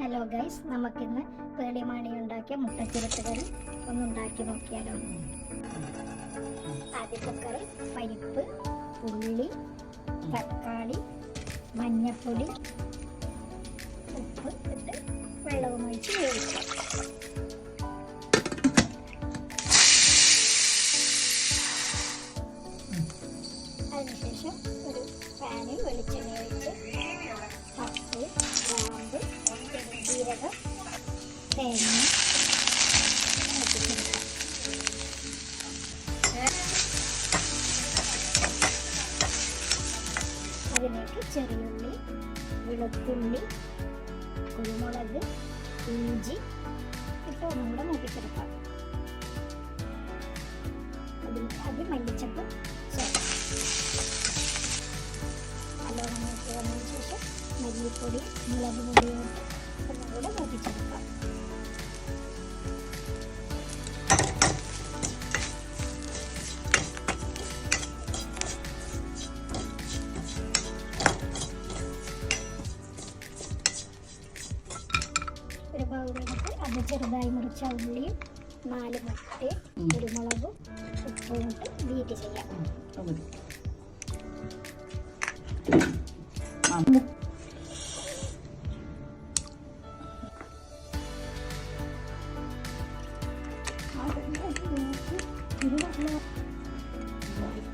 Hello guys നമുക്കിന്ന് പേടിമാണി ഉണ്ടാക്കിയ മുട്ടച്ചിരട്ട് കറി ഒന്ന് ഉണ്ടാക്കി നോക്കിയാലോ. ആദ്യത്തെ പരിപ്പ് ഉള്ളി തക്കാളി മഞ്ഞപ്പൊടി ഉപ്പ് ഇട്ട് വെള്ളവും ഒഴിച്ച് വേവിക്കാം. അതിനുശേഷം ഒരു പാനിൽ വെളിച്ചെണ്ണ ഒഴിച്ച് പത്ത് ഗ്രാമ്പ് ജീരകം തേങ്ങ അതിലേക്ക് ചെറിയുള്ളി വെളുത്തുള്ളി കുരുമുളക് ഇഞ്ചി ഇട്ട് ഒന്നും കൂടെ മൂപ്പിച്ചെടുക്കാം. അതിൽ അത് മല്ലിച്ചപ്പ് നല്ലോണം നോക്കി വന്നതിന് ശേഷം മല്ലിപ്പൊടി മുളക് പൊടിയും അത് ചെറുതായി മുറിച്ച ഉള്ളിയും നാല് മുട്ടയും കുരുമുളകും ഉപ്പും ഇട്ട് ബീറ്റ് ചെയ്യാം.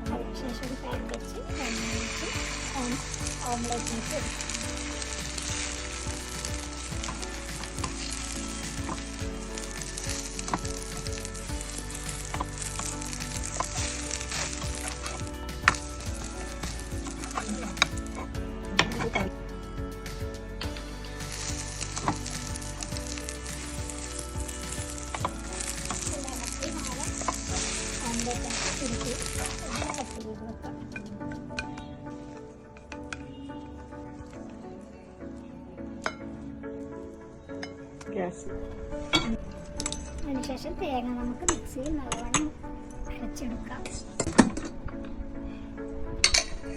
അതിനുശേഷം ഒരു പാൻ വെച്ച് ഓംലെറ്റ് വെച്ച് ഗ്യാസ് അതിനുശേഷം തേങ്ങ നമുക്ക് മിക്സിയിൽ നല്ലവണ്ണം അരച്ചെടുക്കാം.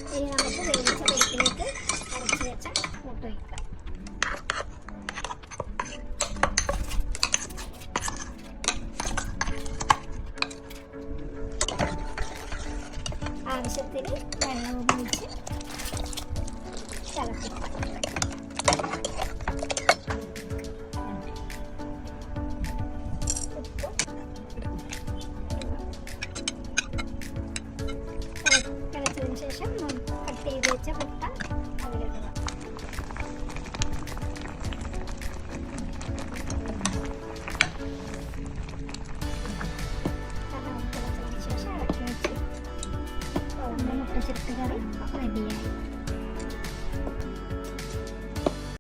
ഇനി നമുക്ക് വേവിച്ച പരിപ്പിലേക്ക് അരച്ച് വെച്ച മുട്ട വയ്ക്കാം ആവശ്യത്തിന് വെള്ളം ഒഴിച്ച് തിളപ്പിക്കാം. മുട്ട ചിരട്ട് കറി റെഡിയായി